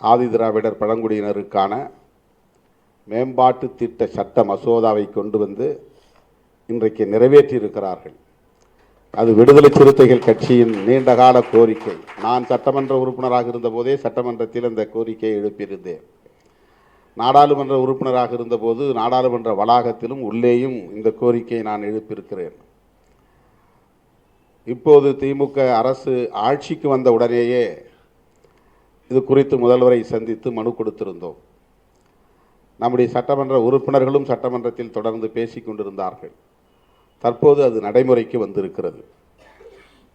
ஆதிதிராவிடர் பழங்குடியினருக்கான மேம்பாட்டு திட்ட சட்ட மசோதாவை கொண்டு வந்து இன்றைக்கு நிறைவேற்றியிருக்கிறார்கள். அது விடுதலை சிறுத்தைகள் கட்சியின் நீண்டகால கோரிக்கை. நான் சட்டமன்ற உறுப்பினராக இருந்தபோதே சட்டமன்றத்தில் அந்த கோரிக்கையை எழுப்பியிருந்தேன். நாடாளுமன்ற உறுப்பினராக இருந்தபோது நாடாளுமன்ற வளாகத்திலும் உள்ளேயும் இந்த கோரிக்கையை நான் எழுப்பியிருக்கிறேன். இப்போது திமுக அரசு ஆட்சிக்கு வந்த உடனேயே இது குறித்து முதல்வரை சந்தித்து மனு கொடுத்திருந்தோம். நம்முடைய சட்டமன்ற உறுப்பினர்களும் சட்டமன்றத்தில் தொடர்ந்து பேசி கொண்டிருந்தார்கள். தற்போது அது நடைமுறைக்கு வந்திருக்கிறது.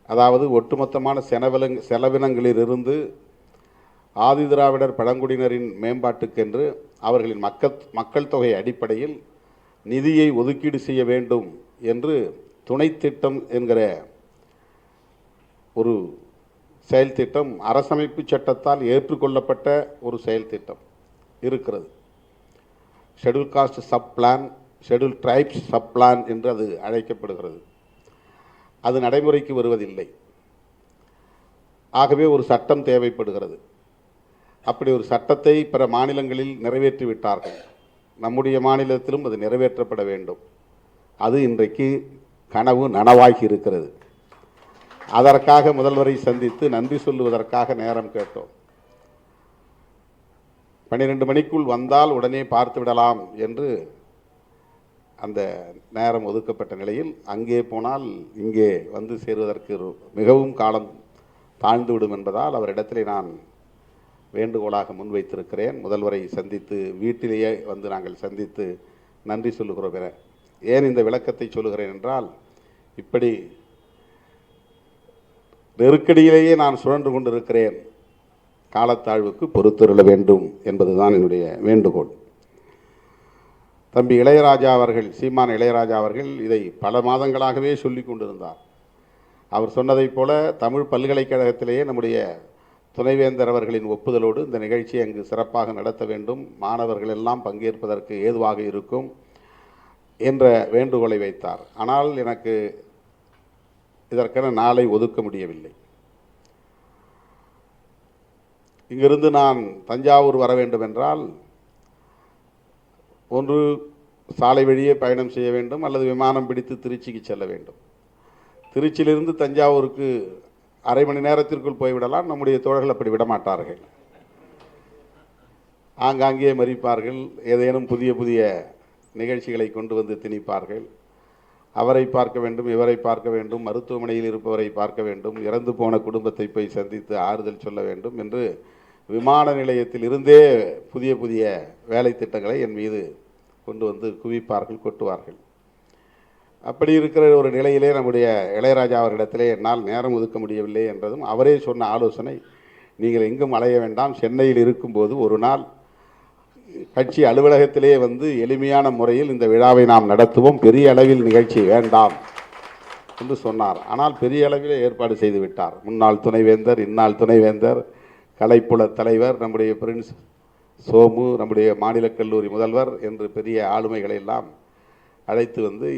அதாவது ஒட்டுமொத்தமான செனவிலங் செலவினங்களிலிருந்து ஆதிதிராவிடர் பழங்குடியினரின் மேம்பாட்டுக்கென்று அவர்களின் மக்கள் மக்கள் தொகை அடிப்படையில் நிதியை ஒதுக்கீடு செய்ய வேண்டும் என்று துணை திட்டம் என்கிற ஒரு செயல் திட்டம் அரசமைப்பு சட்டத்தால் ஏற்றுக்கொள்ளப்பட்ட ஒரு செயல் திட்டம் இருக்கிறது. Schedule caste sub plan schedule tribes sub plan என்று அது அழைக்கப்படுகிறது. அது நடைமுறைக்கு வருவதில்லை. ஆகவே ஒரு சட்டம் தேவைப்படுகிறது. அப்படி ஒரு சட்டத்தை பிற மாநிலங்களில் நிறைவேற்றி விட்டார்கள். நம்முடைய மாநிலத்திலும் அது நிறைவேற்றப்பட வேண்டும். அது இன்றைக்கு கனவு நனவாகி இருக்கிறது. அதற்காக முதல்வரை சந்தித்து நன்றி சொல்லுவதற்காக நேரம் கேட்டோம். பன்னிரெண்டு மணிக்குள் வந்தால் உடனே பார்த்து விடலாம் என்று அந்த நேரம் ஒதுக்கப்பட்ட நிலையில் அங்கே போனால் இங்கே வந்து சேருவதற்கு மிகவும் காலம் தாழ்ந்துவிடும் என்பதால் அவரிடத்திலே நான் வேண்டுகோளாக முன்வைத்திருக்கிறேன். முதல்வரை சந்தித்து வீட்டிலேயே வந்து நாங்கள் சந்தித்து நன்றி சொல்லுகிறோம் என. ஏன் இந்த விளக்கத்தை சொல்லுகிறேன் என்றால் இப்படி நெருக்கடியிலேயே நான் சுழன்று கொண்டிருக்கிறேன். காலத்தாழ்வுக்கு பொறுத்திருள வேண்டும் என்பதுதான் என்னுடைய வேண்டுகோள். தம்பி இளையராஜா அவர்கள் சீமான் இளையராஜா அவர்கள் இதை பல மாதங்களாகவே சொல்லி கொண்டிருந்தார். அவர் சொன்னதைப் போல தமிழ் பல்கலைக்கழகத்திலேயே நம்முடைய துணைவேந்தர் அவர்களின் ஒப்புதலோடு இந்த நிகழ்ச்சியை அங்கு சிறப்பாக நடத்த வேண்டும். மாணவர்கள் எல்லாம் பங்கேற்பதற்கு ஏதுவாக இருக்கும் என்ற வேண்டுகோளை வைத்தார். ஆனால் எனக்கு இதற்கென நாளை ஒதுக்க முடியவில்லை. இங்கிருந்து நான் தஞ்சாவூர் வர வேண்டும் என்றால் ஒன்று சாலை வழியே பயணம் செய்ய வேண்டும் அல்லது விமானம் பிடித்து திருச்சிக்கு செல்ல வேண்டும். திருச்சியிலிருந்து தஞ்சாவூருக்கு அரை மணி நேரத்திற்குள் போய்விடலாம். நம்முடைய தோழர்கள் அப்படி விடமாட்டார்கள். ஆங்காங்கே மறிப்பார்கள். ஏதேனும் புதிய புதிய நிகழ்ச்சிகளை கொண்டு வந்து திணிப்பார்கள். அவரை பார்க்க வேண்டும் இவரை பார்க்க வேண்டும் மருத்துவமனையில் இருப்பவரை பார்க்க வேண்டும் இறந்து போன குடும்பத்தை போய் சந்தித்து ஆறுதல் சொல்ல வேண்டும் என்று விமான நிலையத்தில் இருந்தே புதிய புதிய வேலை திட்டங்களை என் மீது கொண்டு வந்து குவிப்பார்கள் கொட்டுவார்கள். அப்படி இருக்கிற ஒரு நிலையிலே நம்முடைய இளையராஜா அவரிடத்திலே என்னால் நேரம் ஒதுக்க முடியவில்லை என்றதும் அவரே சொன்ன ஆலோசனை நீங்கள் எங்கும் அலைய வேண்டாம் சென்னையில் இருக்கும்போது ஒரு நாள் கட்சி அலுவலகத்திலே வந்து எளிமையான முறையில் இந்த விழாவை நாம் நடத்துவோம். பெரிய அளவில் நிகழ்ச்சி வேண்டாம் என்று சொன்னார். ஆனால் பெரிய அளவிலே ஏற்பாடு செய்து விட்டார். முன்னாள் துணைவேந்தர் இந்நாள் துணைவேந்தர் கலைப்புல தலைவர் நம்முடைய பிரின்ஸ் சோமு நம்முடைய மாநிலக் கல்லூரி முதல்வர் என்று பெரிய ஆளுமைகளை எல்லாம் அழைத்து வந்து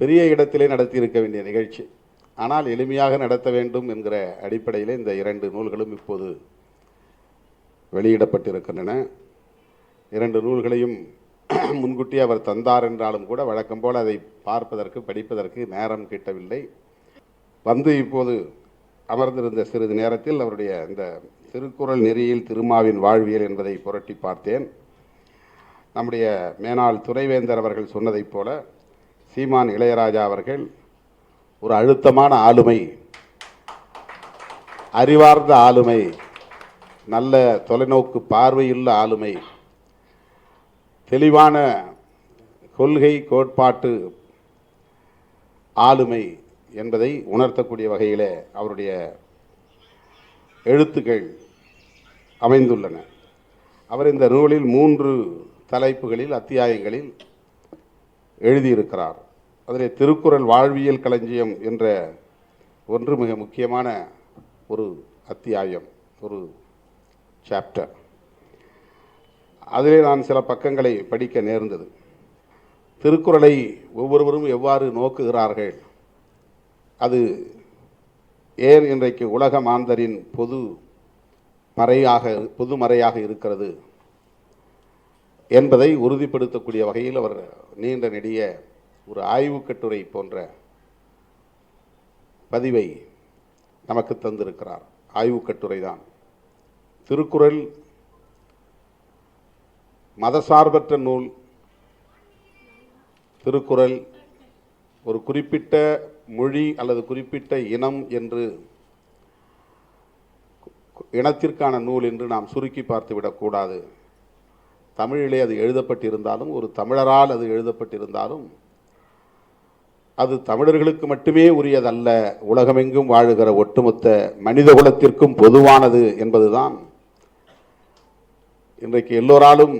பெரிய இடத்திலே நடத்தியிருக்க வேண்டிய நிகழ்ச்சி. ஆனால் எளிமையாக நடத்த வேண்டும் என்கிற அடிப்படையிலே இந்த இரண்டு நூல்களும் இப்போது வெளியிடப்பட்டிருக்கின்றன. இரண்டு நூல்களையும் முன்கூட்டி அவர் தந்தார் என்றாலும் கூட வழக்கம் போல் அதை பார்ப்பதற்கு படிப்பதற்கு நேரம் கிட்டவில்லை. வந்து இப்போது அமர்ந்திருந்த சிறிது நேரத்தில் அவருடைய இந்த திருக்குறள் நெறியில் திருமாவின் வாழ்வியல் என்பதை புரட்டி பார்த்தேன். நம்முடைய மேனாள் துறைவேந்தர் அவர்கள் சொன்னதைப் போல சீமான் இளையராஜா அவர்கள் ஒரு அழுத்தமான ஆளுமை அறிவார்ந்த ஆளுமை நல்ல தொலைநோக்கு பார்வையுள்ள ஆளுமை தெளிவான கொள்கை கோட்பாட்டு ஆளுமை என்பதை உணர்த்தக்கூடிய வகையில் அவருடைய எழுத்துக்கள் அமைந்துள்ளன. அவர் இந்த நூலில் மூன்று தலைப்புகளில் அத்தியாயங்களில் எழுதியிருக்கிறார். அதில் திருக்குறள் வாழ்வியல் களஞ்சியம் என்ற ஒன்று மிக முக்கியமான ஒரு அத்தியாயம் ஒரு சாப்டர் அதிலே நான் சில பக்கங்களை படிக்க நேர்ந்தது. திருக்குறளை ஒவ்வொருவரும் எவ்வாறு நோக்குகிறார்கள்? அது ஏன் இன்றைக்கு உலக மாந்தரின் பொது மறையாக பொதுமறையாக இருக்கிறது என்பதை உறுதிப்படுத்தக்கூடிய வகையில் அவர் நீண்ட நெடிய ஒரு ஆய்வு கட்டுரை போன்ற பதிவை நமக்கு தந்திருக்கிறார். ஆய்வு கட்டுரை தான். திருக்குறள் மதசார்பற்ற நூல் திருக்குறள் ஒரு குறிப்பிட்ட மொழி அல்லது குறிப்பிட்ட இனம் என்று இனத்திற்கான நூல் என்று நாம் சுருக்கி பார்த்துவிடக்கூடாது தமிழிலே அது எழுதப்பட்டிருந்தாலும் ஒரு தமிழரால் அது எழுதப்பட்டிருந்தாலும் அது தமிழர்களுக்கு மட்டுமே உரியதல்ல. உலகமெங்கும் வாழுகிற ஒட்டுமொத்த மனித குலத்திற்கும் பொதுவானது என்பதுதான். இன்றைக்கு எல்லோராலும்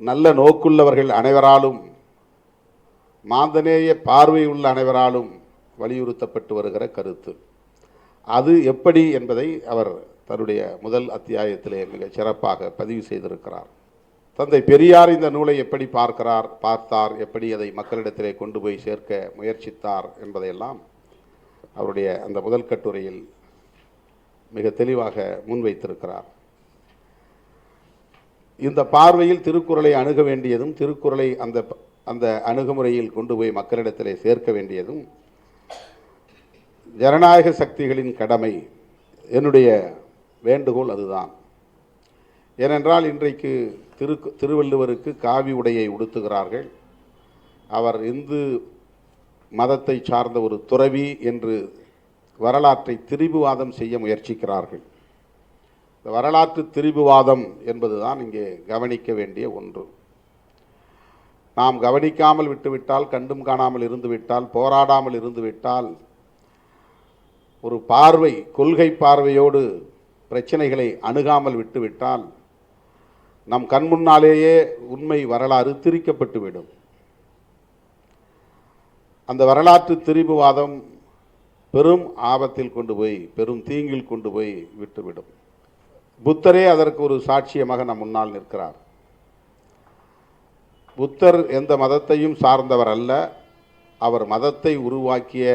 நல்ல நோக்குள்ளவர்கள் அனைவராலும் மாந்தநேய பார்வை உள்ள அனைவராலும் வலியுறுத்தப்பட்டு வருகிற கருத்து. அது எப்படி என்பதை அவர் தன்னுடைய முதல் அத்தியாயத்திலே மிகச் சிறப்பாக பதிவு செய்திருக்கிறார். தந்தை பெரியார் இந்த நூலை எப்படி பார்க்கிறார் பார்த்தார் எப்படி அதை மக்களிடத்திலே கொண்டு போய் சேர்க்க முயற்சித்தார் என்பதையெல்லாம் அவருடைய அந்த முதல் கட்டுரையில் மிக தெளிவாக முன்வைத்திருக்கிறார். இந்த பார்வையில் திருக்குறளை அணுக வேண்டியதும் திருக்குறளை அந்த அந்த அணுகுமுறையில் கொண்டு போய் மக்களிடத்திலே சேர்க்க வேண்டியதும் ஜனநாயக சக்திகளின் கடமை என்னுடைய வேண்டுகோள் அதுதான். ஏனென்றால் இன்றைக்கு திரு திருவள்ளுவருக்கு காவி உடையை உடுத்துகிறார்கள். அவர் இந்து மதத்தை சார்ந்த ஒரு துறவி என்று வரலாற்றை திரிபுவாதம் செய்ய முயற்சிக்கிறார்கள். இந்த வரலாற்று திரிபுவாதம் என்பதுதான் இங்கே கவனிக்க வேண்டிய ஒன்று. நாம் கவனிக்காமல் விட்டுவிட்டால் கண்டும் காணாமல் இருந்துவிட்டால் போராடாமல் இருந்துவிட்டால் ஒரு பார்வை கொள்கை பார்வையோடு பிரச்சனைகளை அணுகாமல் விட்டுவிட்டால் நம் கண் முன்னாலேயே உண்மை வரலாறு திரிக்கப்பட்டுவிடும். அந்த வரலாற்று திரிபுவாதம் பெரும் ஆபத்தில் கொண்டு போய் பெரும் தீங்கில் கொண்டு போய் விட்டுவிடும். புத்தரே அதற்கு ஒரு சாட்சியமாக நம் முன்னால் நிற்கிறார். புத்தர் எந்த மதத்தையும் சார்ந்தவர் அல்ல அவர் மதத்தை உருவாக்கிய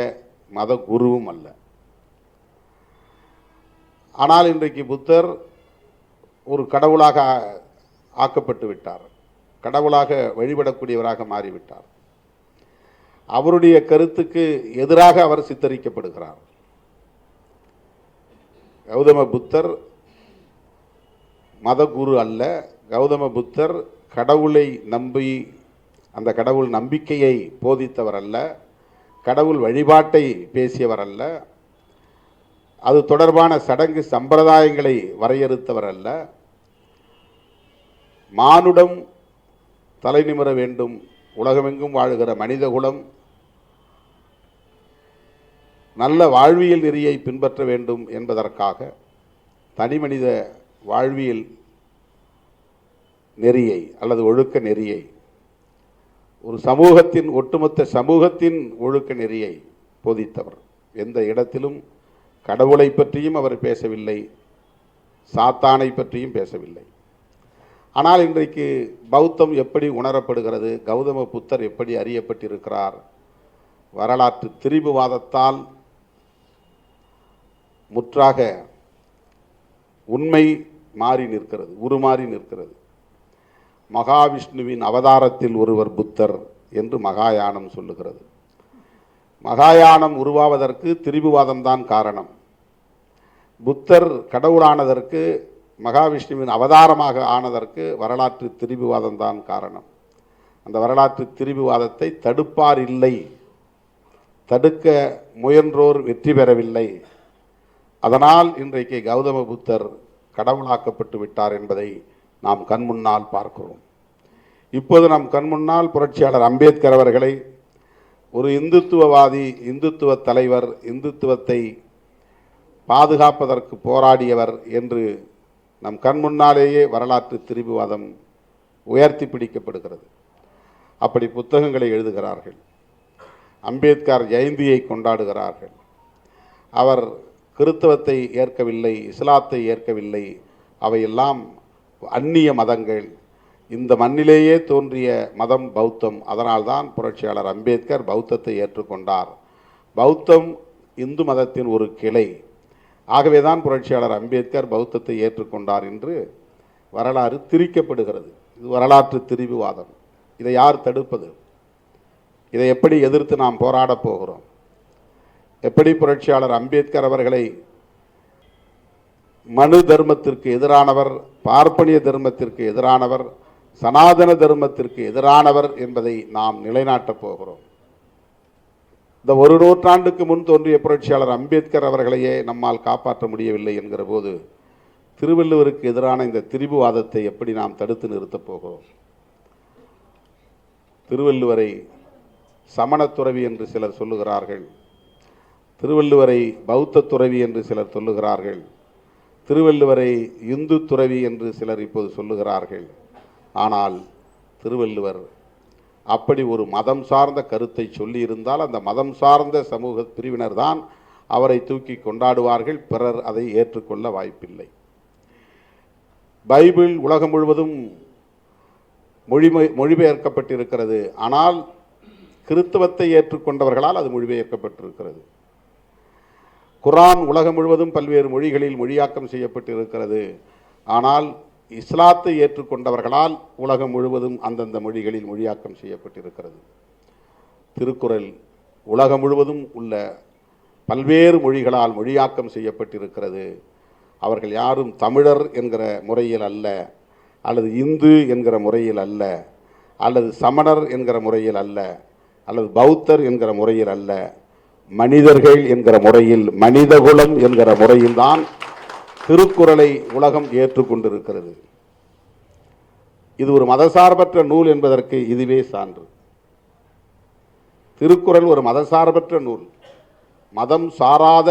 மத குருவும் அல்ல. ஆனால் இன்றைக்கு புத்தர் ஒரு கடவுளாக ஆக்கப்பட்டு விட்டார் கடவுளாக வழிபடக்கூடியவராக மாறிவிட்டார். அவருடைய கருத்துக்கு எதிராக அவர் சித்தரிக்கப்படுகிறார். கௌதம புத்தர் மதகுரு அல்ல கௌதம புத்தர் கடவுளை நம்பி அந்த கடவுள் நம்பிக்கையை போதித்தவர் அல்ல கடவுள் வழிபாட்டை பேசியவர் அல்ல அது தொடர்பான சடங்கு சம்பிரதாயங்களை வரையறுத்தவர் அல்ல. மானுடம் தலைநிமிர வேண்டும் உலகமெங்கும் வாழுகிற மனிதகுலம் நல்ல வாழ்வியல் நெறியை பின்பற்ற வேண்டும் என்பதற்காக தனிமனித வாழ்வியல் நெறியை அல்லது ஒழுக்க நெறியை ஒரு சமூகத்தின் ஒட்டுமொத்த சமூகத்தின் ஒழுக்க நெறியை போதித்தவர். எந்த இடத்திலும் கடவுளை பற்றியும் அவர் பேசவில்லை சாத்தானை பற்றியும் பேசவில்லை. ஆனால் இன்றைக்கு பௌத்தம் எப்படி உணரப்படுகிறது கௌதம புத்தர் எப்படி அறியப்பட்டிருக்கிறார் வரலாற்று திரிபுவாதத்தால் முற்றாக உண்மை மாறி நிற்கிறது உருமாறி நிற்கிறது. மகாவிஷ்ணுவின் அவதாரத்தில் ஒருவர் புத்தர் என்று மகாயானம் சொல்லுகிறது. மகாயானம் உருவாவதற்கு திரிபுவாதம்தான் காரணம். புத்தர் கடவுளானதற்கு மகாவிஷ்ணுவின் அவதாரமாக ஆனதற்கு வரலாற்று திரிபுவாதம்தான் காரணம். அந்த வரலாற்று திரிபுவாதத்தை தடுப்பார் இல்லை தடுக்க முயன்றோர் வெற்றி பெறவில்லை. அதனால் இன்றைக்கு கௌதம புத்தர் கடவுளாக்கப்பட்டு விட்டார் என்பதை நாம் கண்முன்னால் பார்க்கிறோம். இப்போது நம் கண்முன்னால் புரட்சியாளர் அம்பேத்கர் அவர்களை ஒரு இந்துத்துவவாதி இந்துத்துவ தலைவர் இந்துத்துவத்தை பாதுகாப்பதற்கு போராடியவர் என்று நம் கண் முன்னாலேயே வரலாற்று திரிபுவாதம் உயர்த்தி பிடிக்கப்படுகிறது. அப்படி புத்தகங்களை எழுதுகிறார்கள். அம்பேத்கர் ஜெயந்தியை கொண்டாடுகிறார்கள். அவர் கிறித்தவத்தை ஏற்கவில்லை இஸ்லாத்தை ஏற்கவில்லை அவையெல்லாம் அந்நிய மதங்கள். இந்த மண்ணிலேயே தோன்றிய மதம் பௌத்தம். அதனால்தான் புரட்சியாளர் அம்பேத்கர் பௌத்தத்தை ஏற்றுக்கொண்டார். பௌத்தம் இந்து மதத்தின் ஒரு கிளை. ஆகவே தான் புரட்சியாளர் அம்பேத்கர் பௌத்தத்தை ஏற்றுக்கொண்டார் என்று வரலாறு திரிக்கப்படுகிறது. இது வரலாற்று திரிவுவாதம். இதை யார் தடுப்பது? இதை எப்படி எதிர்த்து நாம் போராடப் போகிறோம்? எப்படி புரட்சியாளர் அம்பேத்கர் அவர்களை மனு தர்மத்திற்கு எதிரானவர் பார்ப்பனிய தர்மத்திற்கு எதிரானவர் சனாதன தர்மத்திற்கு எதிரானவர் என்பதை நாம் நிலைநாட்டப் போகிறோம். இந்த ஒரு நூற்றாண்டுக்கு முன் தோன்றிய புரட்சியாளர் அம்பேத்கர் அவர்களையே நம்மால் காப்பாற்ற முடியவில்லை என்கிற போது திருவள்ளுவருக்கு எதிரான இந்த திரிபுவாதத்தை எப்படி நாம் தடுத்து நிறுத்தப் போகிறோம்? திருவள்ளுவரை சமணத்துறவி என்று சிலர் சொல்லுகிறார்கள். திருவள்ளுவரை பௌத்த துறவி என்று சிலர் சொல்லுகிறார்கள். திருவள்ளுவரை இந்து துறவி என்று சிலர் இப்போது சொல்லுகிறார்கள். ஆனால் திருவள்ளுவர் அப்படி ஒரு மதம் சார்ந்த கருத்தை சொல்லியிருந்தால் அந்த மதம் சார்ந்த சமூக பிரிவினர் தான் அவரை தூக்கி கொண்டாடுவார்கள். பிறர் அதை ஏற்றுக்கொள்ள வாய்ப்பில்லை. பைபிள் உலகம் முழுவதும் மொழிமை மொழிபெயர்க்கப்பட்டிருக்கிறது. ஆனால் கிறித்தவத்தை ஏற்றுக்கொண்டவர்களால் அது மொழிபெயர்க்கப்பட்டிருக்கிறது. குரான் உலகம் முழுவதும் பல்வேறு மொழிகளில் மொழியாக்கம் செய்யப்பட்டு இருக்கிறது ஆனால் இஸ்லாத்தை ஏற்றுக்கொண்டவர்களால் உலகம் முழுவதும் அந்தந்த மொழிகளில் மொழியாக்கம் செய்யப்பட்டிருக்கிறது. திருக்குறள் உலகம் முழுவதும் உள்ள பல்வேறு மொழிகளால் மொழியாக்கம் செய்யப்பட்டிருக்கிறது. அவர்கள் யாரும் தமிழர் என்கிற முறையில் அல்ல அல்லது இந்து என்கிற முறையில் அல்ல அல்லது சமணர் என்கிற முறையில் அல்ல அல்லது பௌத்தர் என்கிற முறையில் அல்ல. மனிதர்கள் என்கிற முறையில் மனிதகுலம் என்கிற முறையில்தான் திருக்குறளை உலகம் ஏற்றுக்கொண்டிருக்கிறது. இது ஒரு மதசார்பற்ற நூல் என்பதற்கு இதுவே சான்று. திருக்குறள் ஒரு மதசார்பற்ற நூல். மதம் சாராத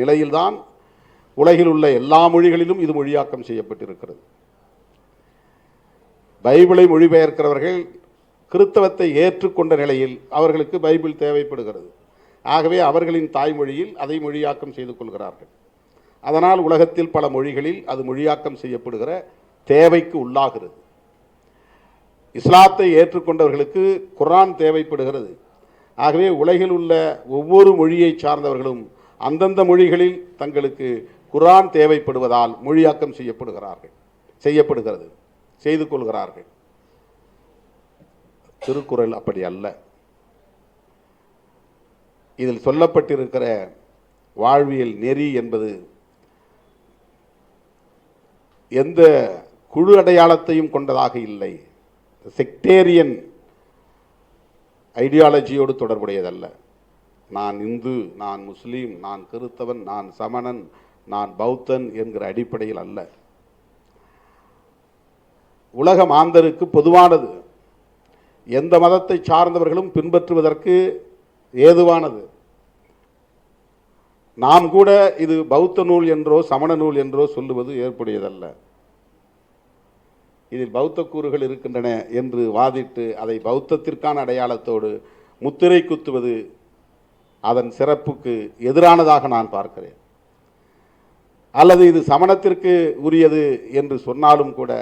நிலையில்தான் உலகில் உள்ள எல்லா மொழிகளிலும் இது மொழியாக்கம் செய்யப்பட்டிருக்கிறது. பைபிளை மொழிபெயர்க்கிறவர்கள் கிறித்தவத்தை ஏற்றுக்கொண்ட நிலையில் அவர்களுக்கு பைபிள் தேவைப்படுகிறது. ஆகவே அவர்களின் தாய்மொழியில் அதை மொழியாக்கம் செய்து கொள்கிறார்கள். அதனால் உலகத்தில் பல மொழிகளில் அது மொழியாக்கம் செய்யப்படுகிற தேவைக்கு உள்ளாகிறது. இஸ்லாத்தை ஏற்றுக்கொண்டவர்களுக்கு குரான் தேவைப்படுகிறது. ஆகவே உலகில் உள்ள ஒவ்வொரு மொழியை சார்ந்தவர்களும் அந்தந்த மொழிகளில் தங்களுக்கு குரான் தேவைப்படுவதால் மொழியாக்கம் செய்யப்படுகிறார்கள் செய்யப்படுகிறது செய்து கொள்கிறார்கள். திருக்குறள் அப்படி அல்ல. இதில் சொல்லப்பட்டிருக்கிற வாழ்வியல் நெறி என்பது எந்த குழு அடையாளத்தையும் கொண்டதாக இல்லை. செக்டேரியன் ஐடியாலஜியோடு தொடர்புடையதல்ல. நான் இந்து நான் முஸ்லீம் நான் கிறித்தவன் நான் சமணன் நான் பௌத்தன் என்கிற அடிப்படையில் அல்ல. உலக மாந்தருக்கு பொதுவானது. எந்த மதத்தை சார்ந்தவர்களும் பின்பற்றுவதற்கு ஏதுவானது. நாம் கூட இது பௌத்த நூல் என்றோ சமண நூல் என்றோ சொல்லுவது ஏற்புடையதல்ல. இதில் பௌத்த கூறுகள் இருக்கின்றன என்று வாதிட்டு அதை பௌத்தத்திற்கான அடையாளத்தோடு முத்திரை குத்துவது அதன் சிறப்புக்கு எதிரானதாக நான் பார்க்கிறேன். அல்லது இது சமணத்திற்கு உரியது என்று சொன்னாலும் கூட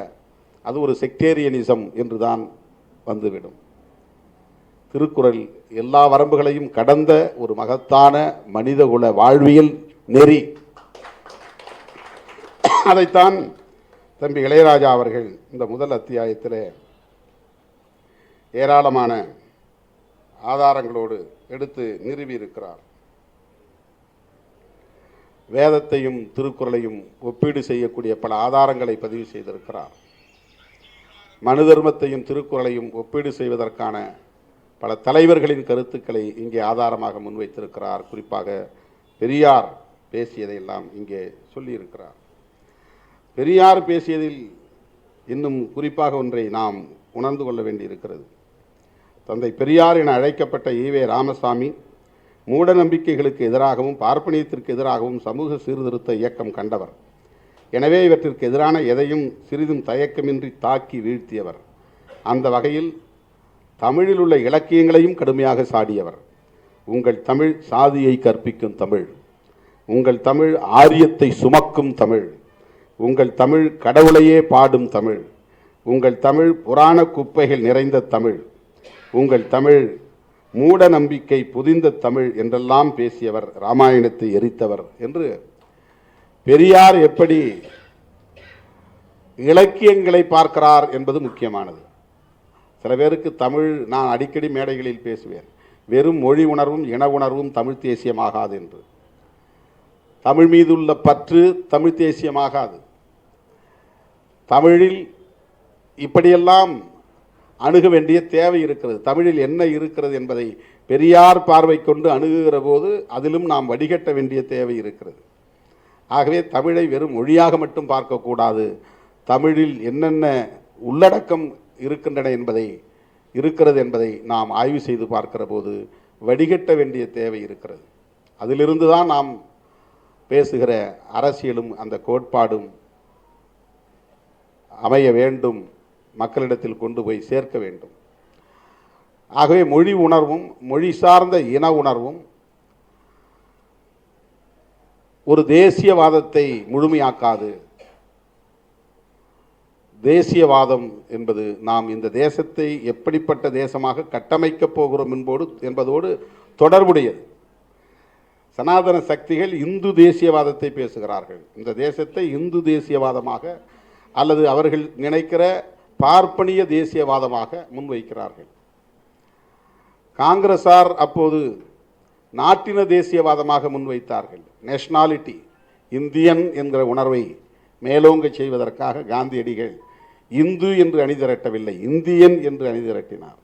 அது ஒரு செக்டேரியனிசம் என்று தான் வந்துவிடும். திருக்குறள் எல்லா வரம்புகளையும் கடந்த ஒரு மகத்தான மனிதகுல வாழ்வியல் நெறி. அதைத்தான் தம்பி இளையராஜா அவர்கள் இந்த முதல் அத்தியாயத்தில் ஏராளமான ஆதாரங்களோடு எடுத்து நிறுவியிருக்கிறார். வேதத்தையும் திருக்குறளையும் ஒப்பீடு செய்யக்கூடிய பல ஆதாரங்களை பதிவு செய்திருக்கிறார். மனு தர்மத்தையும் திருக்குறளையும் ஒப்பீடு செய்வதற்கான பல தலைவர்களின் கருத்துக்களை இங்கே ஆதாரமாக முன்வைத்திருக்கிறார். குறிப்பாக பெரியார் பேசியதையெல்லாம் இங்கே சொல்லியிருக்கிறார். பெரியார் பேசியதில் இன்னும் குறிப்பாக ஒன்றை நாம் உணர்ந்து கொள்ள வேண்டியிருக்கிறது. தந்தை பெரியார் என அழைக்கப்பட்ட ஈவே ராமசாமி மூட நம்பிக்கைகளுக்கு எதிராகவும் பார்ப்பனியத்திற்கு எதிராகவும் சமூக சீர்திருத்த இயக்கம் கண்டவர். எனவே இவற்றிற்கு எதிரான எதையும் சிறிதும் தயக்கமின்றி தாக்கி வீழ்த்தியவர். அந்த வகையில் தமிழில் உள்ள இலக்கியங்களையும் கடுமையாக சாடியவர். உங்கள் தமிழ் சாதியை கற்பிக்கும் தமிழ். உங்கள் தமிழ் ஆரியத்தை சுமக்கும் தமிழ். உங்கள் தமிழ் கடவுளையே பாடும் தமிழ். உங்கள் தமிழ் புராண குப்பைகள் நிறைந்த தமிழ். உங்கள் தமிழ் மூட நம்பிக்கை புதிந்த தமிழ் என்றெல்லாம் பேசியவர் ராமாயணத்தை எரித்தவர் என்று பெரியார் எப்படி இலக்கியங்களை பார்க்கிறார் என்பது முக்கியமானது. சில பேருக்கு தமிழ் நான் அடிக்கடி மேடைகளில் பேசுவேன். வெறும் மொழி உணர்வும் இன உணர்வும் தமிழ் தேசியமாகாது என்று. தமிழ் மீதுள்ள பற்று தமிழ் தேசியமாகாது. தமிழில் இப்படியெல்லாம் அணுக வேண்டிய தேவை இருக்கிறது. தமிழில் என்ன இருக்கிறது என்பதை பெரியார் பார்வை கொண்டு அணுகுகிற போது அதிலும் நாம் வடிகட்ட வேண்டிய தேவை இருக்கிறது. ஆகவே தமிழை வெறும் மொழியாக மட்டும் பார்க்கக்கூடாது. தமிழில் என்னென்ன உள்ளடக்கம் இருக்கின்றன என்பதை இருக்கிறது என்பதை நாம் ஆய்வு செய்து பார்க்கிற போது வடிகட்ட வேண்டிய தேவை இருக்கிறது. அதிலிருந்து தான் நாம் பேசுகிற அரசியலும் அந்த கோட்பாடும் அமைய வேண்டும் மக்களிடத்தில் கொண்டு போய் சேர்க்க வேண்டும். ஆகவே மொழி உணர்வும் மொழி சார்ந்த இன உணர்வும் ஒரு தேசியவாதத்தை முழுமையாக்காது. தேசியவாதம் என்பது நாம் இந்த தேசத்தை எப்படிப்பட்ட தேசமாக கட்டமைக்கப் போகிறோம் என்போடு என்பதோடு தொடர்புடையது. சனாதன சக்திகள் இந்து தேசியவாதத்தை பேசுகிறார்கள். இந்த தேசத்தை இந்து தேசியவாதமாக அல்லது அவர்கள் நினைக்கிற பார்ப்பனிய தேசியவாதமாக முன்வைக்கிறார்கள். காங்கிரசார் அப்போது நாட்டின தேசியவாதமாக முன்வைத்தார்கள். நேஷனாலிட்டி இந்தியன் என்கிற உணர்வை மேலோங்க செய்வதற்காக காந்தியடிகள் இந்து என்று அணிதிரட்டவில்லை இந்தியன் என்று அணிதிரட்டினார்.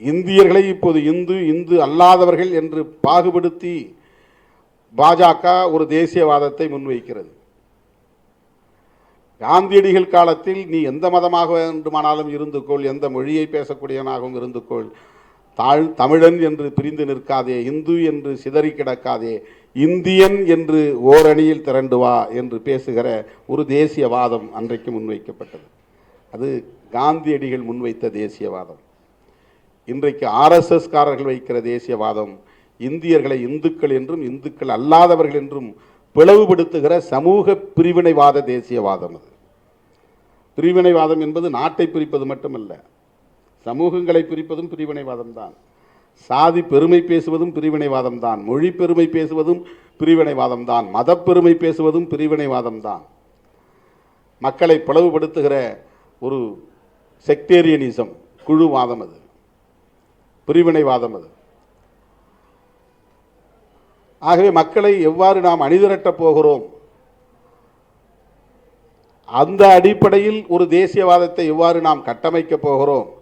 இந்தியர்களை இப்போது இந்து இந்து அல்லாதவர்கள் என்று பாகுபடுத்தி பாஜக ஒரு தேசியவாதத்தை முன்வைக்கிறது. காந்தியடிகள் காலத்தில் நீ எந்த மதமாக வேண்டுமானாலும் இருந்துக்கொள் எந்த மொழியை பேசக்கூடியவனாகவும் இருந்துக்கொள் தாழ் தமிழன் என்று பிரிந்து நிற்காதே இந்து என்று சிதறி கிடக்காதே இந்தியன் என்று ஓரணியில் திரண்டு வா என்று பேசுகிற ஒரு தேசியவாதம் அன்றைக்கு முன்வைக்கப்பட்டது. அது காந்தியடிகள் முன்வைத்த தேசியவாதம். இன்றைக்கு ஆர்எஸ்எஸ்காரர்கள் வைக்கிற தேசியவாதம் இந்தியர்களை இந்துக்கள் என்றும் இந்துக்கள் அல்லாதவர்கள் என்றும் பிளவுபடுத்துகிற சமூக பிரிவினைவாத தேசியவாதம் அது. பிரிவினைவாதம் என்பது நாட்டை பிரிப்பது மட்டுமல்ல சமூகங்களை பிரிப்பதும் பிரிவினைவாதம் தான் சாதி பெருமை பேசுவதும் பிரிவினைவாதம் தான். மொழி பெருமை பேசுவதும் பிரிவினைவாதம் தான். மதப்பெருமை பேசுவதும் பிரிவினைவாதம் தான். மக்களை பிளவுபடுத்துகிற ஒரு செக்டேரியனிசம் குழுவாதம் அது. பிரிவினைவாதம் அது. ஆகவே மக்களை எவ்வாறு நாம் அணிதிரட்டப் போகிறோம்? அந்த அடிப்படையில் ஒரு தேசியவாதத்தை எவ்வாறு நாம் கட்டமைக்கப் போகிறோம்?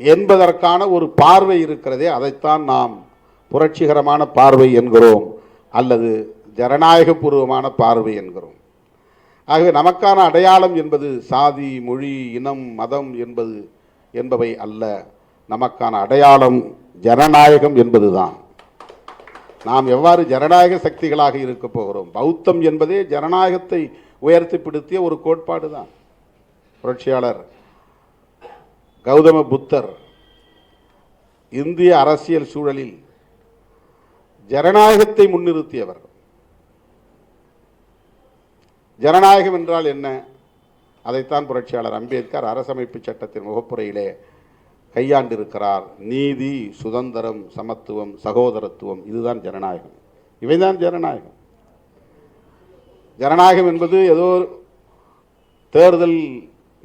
என்பதற்கான ஒரு பார்வை இருக்கிறதே அதைத்தான் நாம் புரட்சிகரமான பார்வை என்கிறோம் அல்லது ஜனநாயகபூர்வமான பார்வை என்கிறோம். ஆகவே நமக்கான அடையாளம் என்பது சாதி மொழி இனம் மதம் என்பது என்பவை அல்ல. நமக்கான அடையாளம் ஜனநாயகம் என்பதுதான். நாம் எவ்வாறு ஜனநாயக சக்திகளாக இருக்க போகிறோம்? பௌத்தம் என்பதே ஜனநாயகத்தை உயர்த்திப்படுத்திய ஒரு கோட்பாடு தான் புரட்சியாளர் கௌதம புத்தர் இந்திய அரசியல் சூழலில் ஜனநாயகத்தை முன்னிறுத்தியவர். ஜனநாயகம் என்றால் என்ன? அதைத்தான் புரட்சியாளர் அம்பேத்கர் அரசமைப்பு சட்டத்தின் முகப்புரையிலே கையாண்டிருக்கிறார். நீதி சுதந்திரம் சமத்துவம் சகோதரத்துவம் இதுதான் ஜனநாயகம். இவைதான் ஜனநாயகம். ஜனநாயகம் என்பது ஏதோ தேர்தல்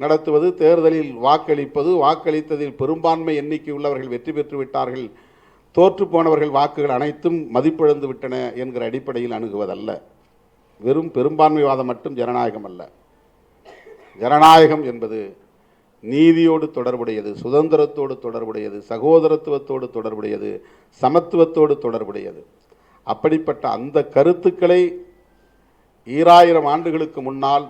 நடத்துவது தேர்தலில் வாக்களிப்பது வாக்களித்ததில் பெரும்பான்மை எண்ணிக்கை உள்ளவர்கள் வெற்றி பெற்று விட்டார்கள் தோற்று போனவர்கள் வாக்குகள் அனைத்தும் மதிப்பிழந்து விட்டன என்கிற அடிப்படையில் அணுகுவதல்ல. வெறும் பெரும்பான்மைவாதம் மட்டும் ஜனநாயகம் அல்ல. ஜனநாயகம் என்பது நீதியோடு தொடர்புடையது சுதந்திரத்தோடு தொடர்புடையது சகோதரத்துவத்தோடு தொடர்புடையது சமத்துவத்தோடு தொடர்புடையது. அப்படிப்பட்ட அந்த கருத்துக்களை ஈராயிரம் ஆண்டுகளுக்கு முன்னால்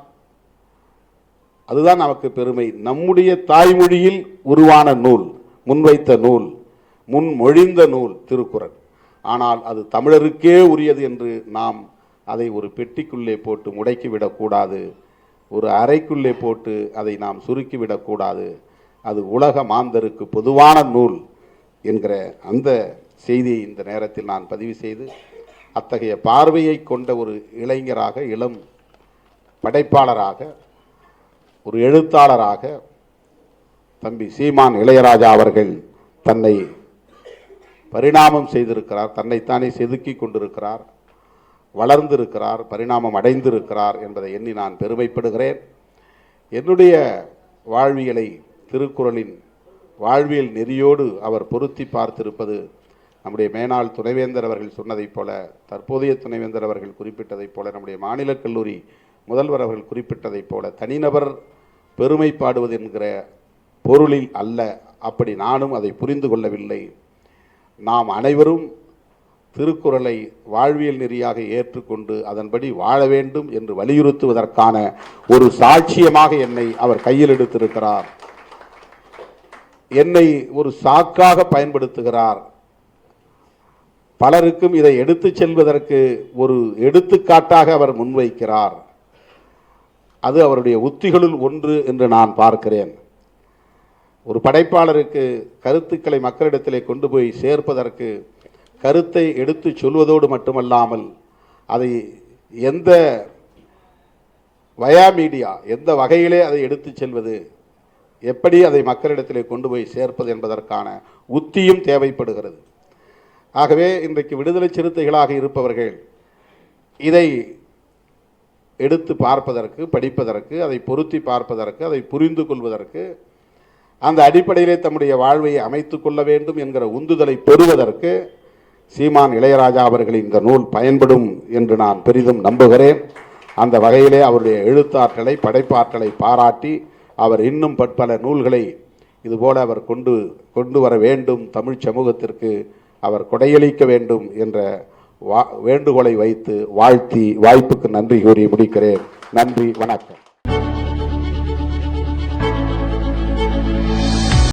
அதுதான் நமக்கு பெருமை. நம்முடைய தாய்மொழியில் உருவான நூல் முன்வைத்த நூல் முன்மொழிந்த நூல் திருக்குறள். ஆனால் அது தமிழருக்கே உரியது என்று நாம் அதை ஒரு பெட்டிக்குள்ளே போட்டு முடக்கிவிடக்கூடாது ஒரு அறைக்குள்ளே போட்டு அதை நாம் சுருக்கிவிடக்கூடாது அது உலக மாந்தருக்கு பொதுவான நூல் என்கிற அந்த செய்தியை இந்த நேரத்தில் நான் பதிவு செய்து அத்தகைய பார்வையை கொண்ட ஒரு இளைஞராக இளம் படைப்பாளராக ஒரு எழுத்தாளராக தம்பி சீமான் இளையராஜா அவர்கள் தன்னை பரிணாமம் செய்திருக்கிறார் தன்னைத்தானே செதுக்கி கொண்டிருக்கிறார் வளர்ந்திருக்கிறார் பரிணாமம் அடைந்திருக்கிறார் என்பதை எண்ணி நான் பெருமைப்படுகிறேன். என்னுடைய வாழ்வியலை திருக்குறளின் வாழ்வியல் நெறியோடு அவர் பொருத்தி பார்த்திருப்பது நம்முடைய மேனாள் துணைவேந்தர் அவர்கள் சொன்னதைப் போல தற்போதைய துணைவேந்தர் அவர்கள் குறிப்பிட்டதைப் போல நம்முடைய மாநில கல்லூரி முதல்வர் அவர்கள் குறிப்பிட்டதைப் போல தனிநபர் பெருமை பாடுவது என்கிற பொருளில் அல்ல. அப்படி நானும் அதை புரிந்து கொள்ளவில்லை. நாம் அனைவரும் திருக்குறளை வாழ்வியல் நெறியாக ஏற்றுக்கொண்டு அதன்படி வாழ வேண்டும் என்று வலியுறுத்துவதற்கான ஒரு சாட்சியமாக என்னை அவர் கையில் எடுத்திருக்கிறார். என்னை ஒரு சாக்காக பயன்படுத்துகிறார். பலருக்கும் இதை எடுத்துச் செல்வதற்கு ஒரு எடுத்துக்காட்டாக அவர் முன்வைக்கிறார். அது அவருடைய உத்திகளுள் ஒன்று என்று நான் பார்க்கிறேன். ஒரு படைப்பாளருக்கு கருத்துக்களை மக்களிடத்திலே கொண்டு போய் சேர்ப்பதற்கு கருத்தை எடுத்துச் சொல்வதோடு மட்டுமல்லாமல் அதை எந்த வயா மீடியா எந்த வகையிலே அதை எடுத்துச் செல்வது எப்படி அதை மக்களிடத்திலே கொண்டு போய் சேர்ப்பது என்பதற்கான உத்தியும் தேவைப்படுகிறது. ஆகவே இன்றைக்கு விடுதலை சிறுத்தைகளாக இருப்பவர்கள் இதை எடுத்து பார்ப்பதற்கு படிப்பதற்கு அதை பொருத்தி பார்ப்பதற்கு அதை புரிந்து கொள்வதற்கு அந்த அடிப்படையிலே தம்முடைய வாழ்வை அமைத்து கொள்ள வேண்டும் என்கிற உந்துதலை பெறுவதற்கு சீமான் இளையராஜா அவர்களின் இந்த நூல் பயன்படும் என்று நான் பெரிதும் நம்புகிறேன். அந்த வகையிலே அவருடைய எழுத்தாற்றலை படைப்பாற்றலை பாராட்டி அவர் இன்னும் பற்பல நூல்களை இதுபோல அவர் கொண்டு கொண்டு வர வேண்டும். தமிழ் சமூகத்திற்கு அவர் கொடையளிக்க வேண்டும் என்ற வா வேண்டுகோளை வைத்து வாழ்த்தி வாய்ப்புக்கு நன்றி கூறி முடிக்கிறேன். நன்றி வணக்கம்.